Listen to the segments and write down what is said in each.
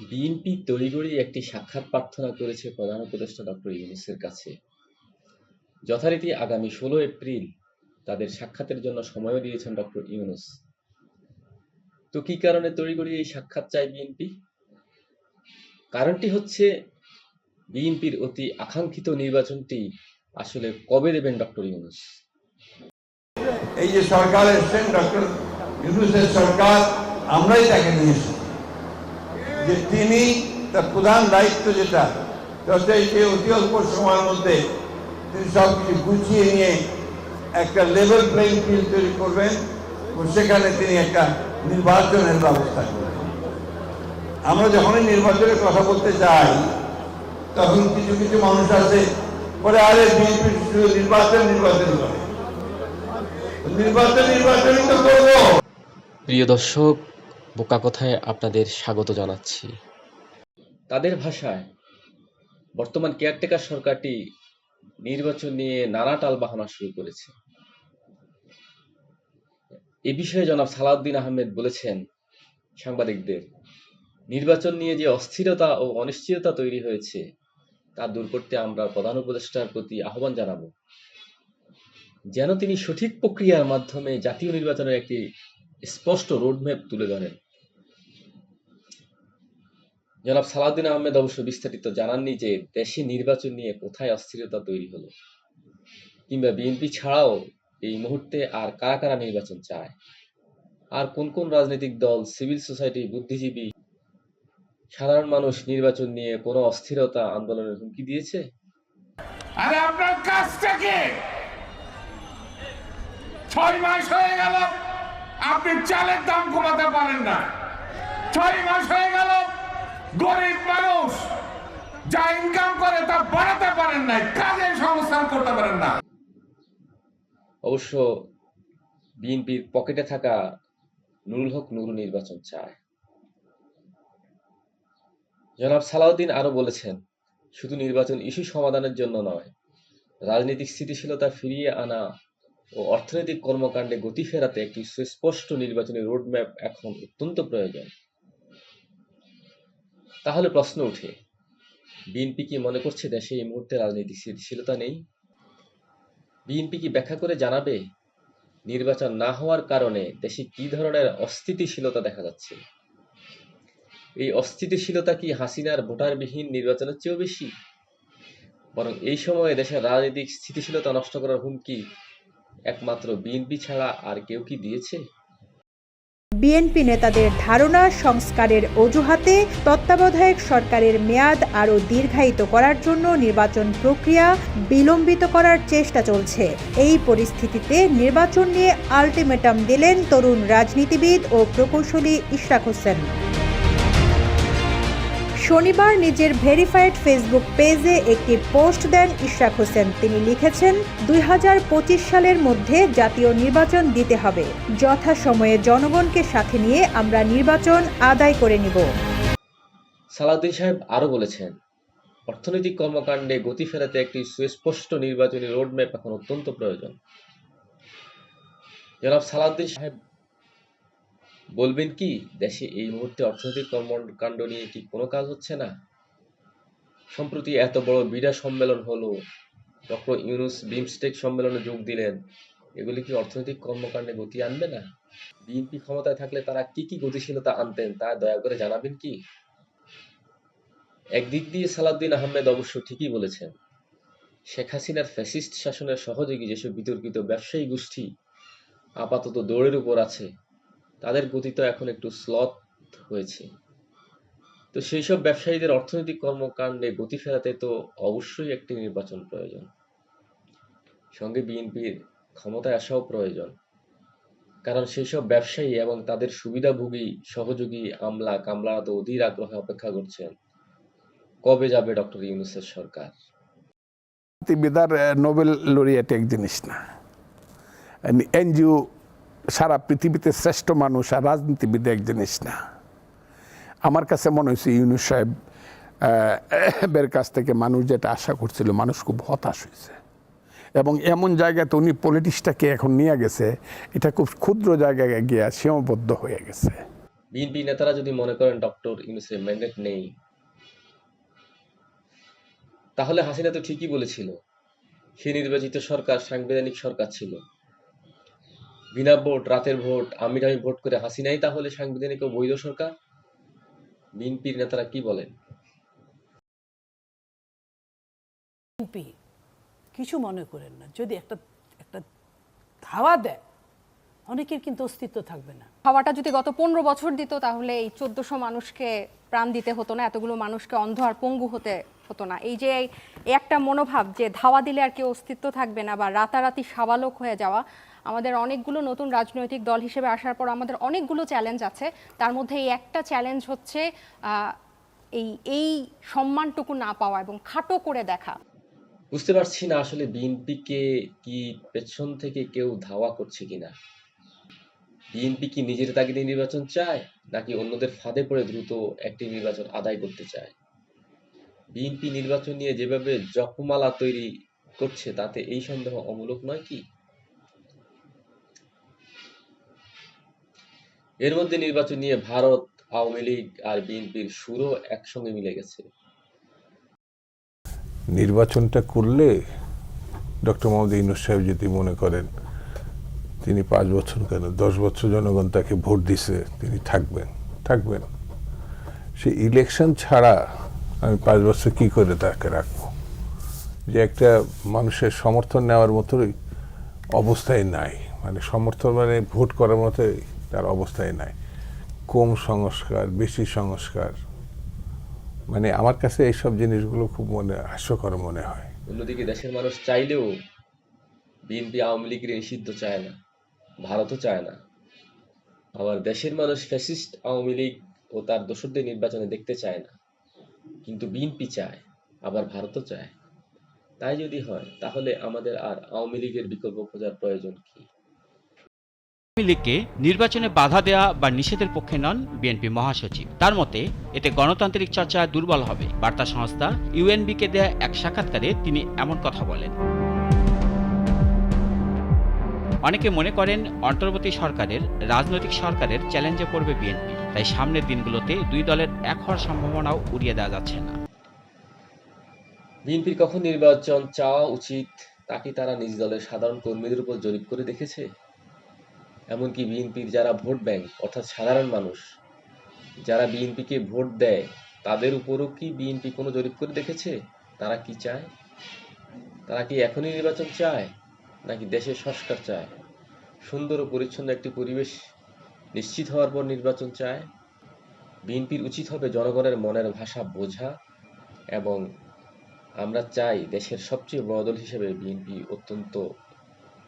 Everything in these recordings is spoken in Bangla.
বিএনপি তড়িঘড়ি একটি সাক্ষাৎ প্রার্থনা করেছে প্রধান উপদেষ্টা ডক্টর ইউনূসের কাছে। যথারীতি আগামী ষোলো এপ্রিল তাদের সাক্ষাতের জন্য সময়ও দিয়েছেন ডক্টর ইউনূস। তো কি কারণে তড়িঘড়ি এই সাক্ষাৎ চায় বিএনপি? কারণটি হচ্ছে বিএনপির অতি আকাঙ্ক্ষিত নির্বাচনটি আসলে কবে দেবেন ডক্টর ইউনুস? এই যে সরকার এসছেন, ডক্টর ইউনুসের সরকার, আমরাই তাকে নিয়েছি যে তিনি, তার প্রধান দায়িত্ব যেটা অতি অল্প সময়ের মধ্যে তিনি সব কিছু গুছিয়ে নিয়ে একটা লেভেল প্লেইং ফিল্ড তৈরি করবেন সেখানে তিনি একটা নির্বাচনের ব্যবস্থা করবেন। আমরা যখনই নির্বাচনের কথা বলতে যাই, তখন কিছু কিছু মানুষ আছে পরে আরে বিএনপি নির্বাচন নির্বাচন করে নির্বাচন নির্বাচনই তো করব। প্রিয় দর্শক বোকা কথায় আপনাদের স্বাগত জানাচ্ছি। তাদের ভাষায়, বর্তমান কেয়ারটেকার সরকারটি নির্বাচন নিয়ে নানা টাল বাহানা শুরু করেছে। এ বিষয়ে জনাব সালাউদ্দিন আহমেদ বলেছেন সাংবাদিকদের, নির্বাচন নিয়ে যে অস্থিরতা ও অনিশ্চয়তা তৈরি হয়েছে, তা দূর করতে আমরা প্রধান উপদেষ্টার প্রতি আহ্বান জানাব। যেন তিনি সঠিক প্রক্রিয়ার মাধ্যমে জাতীয় নির্বাচনের একটি স্পষ্ট রোডম্যাপ তুলে ধরেন। জনাব সালাউদ্দিন আহমেদ অবশ্য বিস্তারিত জানাননি যে দেশে নির্বাচন নিয়ে কোথায় অস্থিরতা তৈরি হলো। কিংবা বিএনপি ছাড়াও এই মুহূর্তে আর কারা কারা নির্বাচন চায়? আর কোন কোন রাজনৈতিক দল, সিভিল সোসাইটি, বুদ্ধিজীবী, সাধারণ মানুষ নির্বাচন নিয়ে কোনো অস্থিরতা আন্দোলনের হুমকি দিয়েছে? আরে আপনার কাজটা ছয় মাস হয়ে গেল। আপনি চালের দাম কমাতে পারেন না। ছয় মাস গরিব মানুষ, যা ইনকাম করে তা বাড়াতে পারেন না কাজের সংস্থান করতে পারেন না। অবশ্য বিএনপির পকেটে থাকা নুরুল হক নুরু নির্বাচন চায়। জনাব সালাউদ্দিন আরও বলেছেন, শুধু নির্বাচন ইস্যু সমাধানের জন্য নয়, রাজনৈতিক স্থিতিশীলতা ফিরিয়ে আনা ও অর্থনৈতিক কর্মকাণ্ডে গতি ফেরাতে একটি সুস্পষ্ট নির্বাচনী রোডম্যাপ এখন অত্যন্ত প্রয়োজন। তাহলে প্রশ্ন ওঠে, বিএনপি কি মনে করছে দেশে এই মুহূর্তে রাজনৈতিক স্থিতিশীলতা নেই? বিএনপি কি ব্যাখ্যা করে জানাবে নির্বাচন না হওয়ার কারণে দেশে কি ধরনের অস্থিতিশীলতা দেখা যাচ্ছে? এই অস্থিতিশীলতা কি হাসিনার ভোটারবিহীন নির্বাচনের চেয়েও বেশি? বরং এই সময়ে দেশের রাজনৈতিক স্থিতিশীলতা নষ্ট করার হুমকি একমাত্র বিএনপি ছাড়া আর কেউ কি দিয়েছে? বিএনপি নেতাদের ধারণা, সংস্কারের অজুহাতে তত্ত্বাবধায়ক সরকারের মেয়াদ আরও দীর্ঘায়িত করার জন্য নির্বাচন প্রক্রিয়া বিলম্বিত করার চেষ্টা চলছে। এই পরিস্থিতিতে নির্বাচন নিয়ে আলটিমেটাম দিলেন তরুণ রাজনীতিবিদ ও প্রকৌশলী ইশরাক হোসেন। শনিবার নিজের ভেরিফাইড ফেসবুক পেজে একটি পোস্ট দেন ইশরাক হোসেন। তিনি লিখেছেন, দুই সালের মধ্যে জাতীয় নির্বাচন দিতে হবে। যথাসময়ে জনগণকে সাথে নিয়ে আমরা নির্বাচন আদায় করে নিব। সালাউদ্দিন সাহেব আরও বলেছেন, অর্থনৈতিক কর্মকাণ্ডে গতি ফেরাতে একটি সুস্পষ্ট নির্বাচনী রোডম্যাপ এখন অত্যন্ত প্রয়োজন। জনাব সালাউদ্দিন সাহেব বলবেন কি, দেশে এই মুহূর্তে অর্থনৈতিক কর্মকাণ্ড নিয়ে কি কোনো কাজ হচ্ছে না? সম্প্রতি এত বড় বিডা সম্মেলন হলো, ডক্টর ইউনুস বিমস্টেক সম্মেলনে যোগ দিলেন, এগুলি কি অর্থনৈতিক কর্মকাণ্ডে গতি আনবে না? বিএনপি ক্ষমতায় থাকলে তারা কি কি গতিশীলতা আনতেন তা দয়া করে জানাবেন কি? একদিক দিয়ে সালাউদ্দিন আহমেদ অবশ্য ঠিকই বলেছেন, শেখ হাসিনার ফ্যাসিস্ট শাসনের সহযোগী যেসব বিতর্কিত ব্যবসায়ী গোষ্ঠী আপাতত দৌড়ের উপর আছে তাদের গতি তো এখন একটু স্লথ হয়েছে। তো সেই সব ব্যবসায়ীদের অর্থনৈতিক কর্মকাণ্ডে গতি ফেরাতে তো অবশ্যই একটি নির্বাচন প্রয়োজন। সঙ্গে বিএনপির ক্ষমতায় আসাও প্রয়োজন। কারণ সেই সব ব্যবসায়ী এবং তাদের সুবিধাভোগী, সহযোগী আমলা কামলা তো অধীর আগ্রহে অপেক্ষা করছেন। কবে যাবে ডক্টর ইউনুসের সরকার? রাজনীতিবিদার নোবেল লরিয়েট এক জিনিস না। এনজিও সারা পৃথিবীতে শ্রেষ্ঠ মানুষ আর রাজনীতিবিদ এক জিনিস না। আমার কাছে মনে হয়েছে ইউনুস সাহেব আহ, এর কাছ থেকে মানুষ যেটা আশা করছিল মানুষ খুব হতাশ হয়েছে। এবং এমন জায়গাতে উনি পলিটিক্সটাকে এখন নিয়ে গেছে এটা খুব ক্ষুদ্র জায়গায় গিয়ে সীমাবদ্ধ হয়ে গেছে। বিএনপি নেতারা যদি মনে করেন ডক্টর ইউনুসের ম্যান্ডেট নেই তাহলে হাসিনা তো ঠিকই বলেছিল সে নির্বাচিত সরকার সাংবিধানিক সরকার ছিল। বিনা ভোট রাতের ভোট আমি আমি ভোট করে হাসিনাই তাহলে সাংবিধানিক ও বৈধ সরকার? বিএনপির নেতারা কি বলেন? কিছু মনে করেন না। যদি একটা একটা ধাওয়া দেয় অনেকের কিন্তু অস্তিত্ব থাকবে না। হাওয়াটা যদি গত পনেরো বছর দিত তাহলে এই চোদ্দশো মানুষকে প্রাণ দিতে হতো না এতগুলো মানুষকে অন্ধ আর পঙ্গু হতে হতো না। এই যে একটা মনোভাব যে ধাওয়া দিলে আর কেউ অস্তিত্ব থাকবে না বা রাতারাতি সাবালক হয়ে যাওয়া আমাদের অনেকগুলো নতুন রাজনৈতিক দল হিসেবে আসার পর আমাদের অনেকগুলো চ্যালেঞ্জ আছে। তার মধ্যে এই একটা চ্যালেঞ্জ হচ্ছে এই এই সম্মানটুকু না পাওয়া এবং খাটো করে দেখা। বুঝতে পারছি না আসলে বিএনপিকে কি পেছন থেকে কেউ ধাওয়া করছে কিনা। বিএনপি কি নিজের তাগিদে নির্বাচন চায়, নাকি অন্যদের ফাঁদে পড়ে দ্রুত একটি নির্বাচন আদায় করতে চায়? বিএনপি নির্বাচন নিয়ে যেভাবে জপমালা তৈরি করছে, তাতে এই সন্দেহ অমূলক নয় কি? এর মধ্যে নির্বাচন নিয়ে ভারত, আওয়ামী লীগ আর বিএনপির সুরও একসঙ্গে মিলে গেছে। নির্বাচনটা করলে ডক্টর মোহাম্মদ ইউনুস সাহেব যদি মনে করেন, তিনি পাঁচ বছর কেন, দশ বছর জনগণ তাকে ভোট দিছে, তিনি থাকবেন থাকবেন। সে ইলেকশন ছাড়া আমি পাঁচ বছর কি করে তাকে রাখব? যে একটা মানুষের সমর্থন নেওয়ার মতোই অবস্থায় নাই। মানে সমর্থন মানে ভোট করার মতোই তার অবস্থায় নাই। কম সংস্কার, বেশি সংস্কার। মানে আমার কাছে এইসব জিনিসগুলো খুব মনে, হাস্যকর মনে হয়। অন্যদিকে দেশের মানুষ চাইলেও বিএনপি আওয়ামী লীগের নিষিদ্ধ চায় না, ভারতও চায় না। আবার দেশের মানুষ ফ্যাসিস্ট আওয়ামী লীগ ও তার দোসরদের নির্বাচনে দেখতে চায় না, কিন্তু বিএনপি চায়, আবার ভারতও চায়। তাই যদি হয়, তাহলে আমাদের আর আওয়ামী লীগের বিকল্প খোঁজার প্রয়োজন কি? আওয়ামী লীগকে নির্বাচনে বাধা দেয়া বা নিষেধের পক্ষে নন বিএনপি মহাসচিব। তার মতে, এতে গণতান্ত্রিক চর্চা দুর্বল হবে। বার্তা সংস্থা ইউএনবিকে দেয়া এক সাক্ষাৎকারে তিনি এমন কথা বলেন। অনেকে মনে করেন, অন্তর্বর্তী সরকারের, রাজনৈতিক সরকারের চ্যালেঞ্জে পড়বে বিএনপি। তাই সামনের দিনগুলোতে দুই দলের এক হওয়ার সম্ভাবনাও উড়িয়ে দেওয়া যাচ্ছে না। বিএনপির কখন নির্বাচন চাওয়া উচিত, তা কি তারা নিজ দলের সাধারণ কর্মীদের উপর জরিপ করে দেখেছে? এমনকি বিএনপির যারা ভোট ব্যাংক অর্থাৎ সাধারণ মানুষ, যারা বিএনপিকে ভোট দেয়, তাদের উপরও কি বিএনপি কোনো জরিপ করে দেখেছে? তারা কি চায়? তারা কি এখনই নির্বাচন চায়? নাকি দেশের সংস্কার চায়? সুন্দর ও পরিচ্ছন্ন একটি পরিবেশ নিশ্চিত হওয়ার পর নির্বাচন চায়। বিএনপির উচিত হবে জনগণের মনের ভাষা বোঝা এবং আমরা চাই দেশের সবচেয়ে বড় দল হিসেবে বিএনপি অত্যন্ত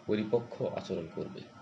পরিপক্ক আচরণ করবে।